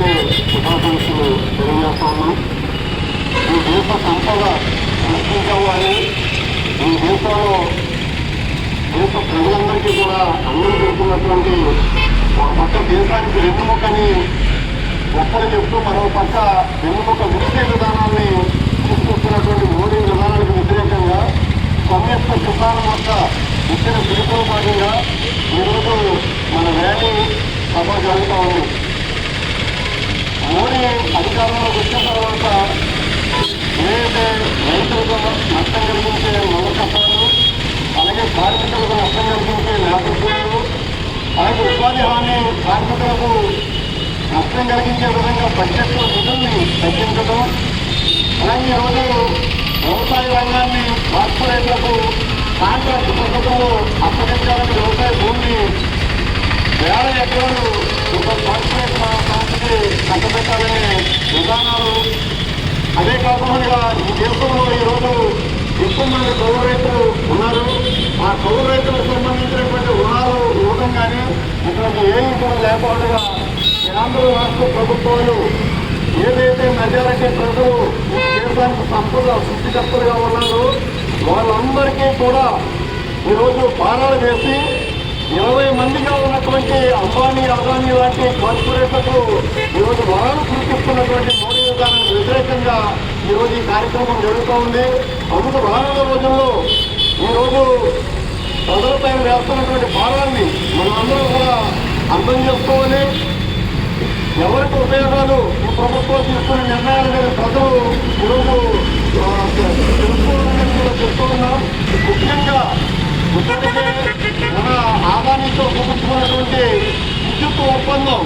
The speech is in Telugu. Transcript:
అందరికీ శుభాకాంక్షలు తెలియజేస్తా ఈ దేశ సంపద ఈ దేశంలో దేశ ప్రజలందరికీ కూడా అన్నం పెడుతున్నటువంటి ఒక పక్క దేశానికి వెన్నుముకని ఒక్కరు చెప్తూ మరో పక్క వెన్నుముక విడిచే విధానాన్ని తీసుకొస్తున్నటువంటి మోడీ విధానానికి వ్యతిరేకంగా సంయుక్త కిసాన్ వద్ద ఇచ్చిన పిలుపులో భాగంగా ఈరోజు మన ర్యాలీ సభ జరుగుతూ ఉంది. అధికారంలోకి వచ్చిన తర్వాత ఏదైతే రైతులకు నష్టం కలిగించే నల్ల చట్టాలు అలాగే కార్మికులకు నష్టం కలిగించే నేతృత్వాలు అలాగే ఉపాధి హామీ కార్మికులకు నష్టం కలిగించే విధంగా బడ్జెట్లో నిధుల్ని తగ్గించడం అలాగే ఈరోజు వ్యవసాయ రంగాన్ని కార్పొరేట్లకు కాంట్రాక్ట్ పద్ధతిలో అప్పగించాలని వ్యవసాయ భూమి ఏమి లేకుండా కేంద్ర రాష్ట్ర ప్రభుత్వాలు ఏదైతే మెజారిటీ ప్రజలు దేశానికి సంపద సృష్టికర్తలుగా ఉన్నారో వాళ్ళందరికీ కూడా ఈరోజు పారాలు వేసి ఇరవై మందిగా ఉన్నటువంటి అంబానీ అదానీ లాంటి కార్పొరేటర్లు ఈరోజు వరాలు సృష్టిస్తున్నటువంటి మోడీ విధానానికి వ్యతిరేకంగా ఈరోజు ఈ కార్యక్రమం జరుగుతూ ఉంది. అందుకు రానున్న రోజుల్లో ఈరోజు ప్రజలపై వేస్తున్నటువంటి పాలన ఉపయోగాలు ఈ ప్రభుత్వం తీసుకున్న నిర్ణయాల మీద ప్రజలు ఈరోజు తెలుసుకోవాలని కూడా చెప్తున్నాం ముఖ్యంగా ఇప్పటికే మన ఆదానితో కుదుర్చుకున్నటువంటి విద్యుత్ ఒప్పందం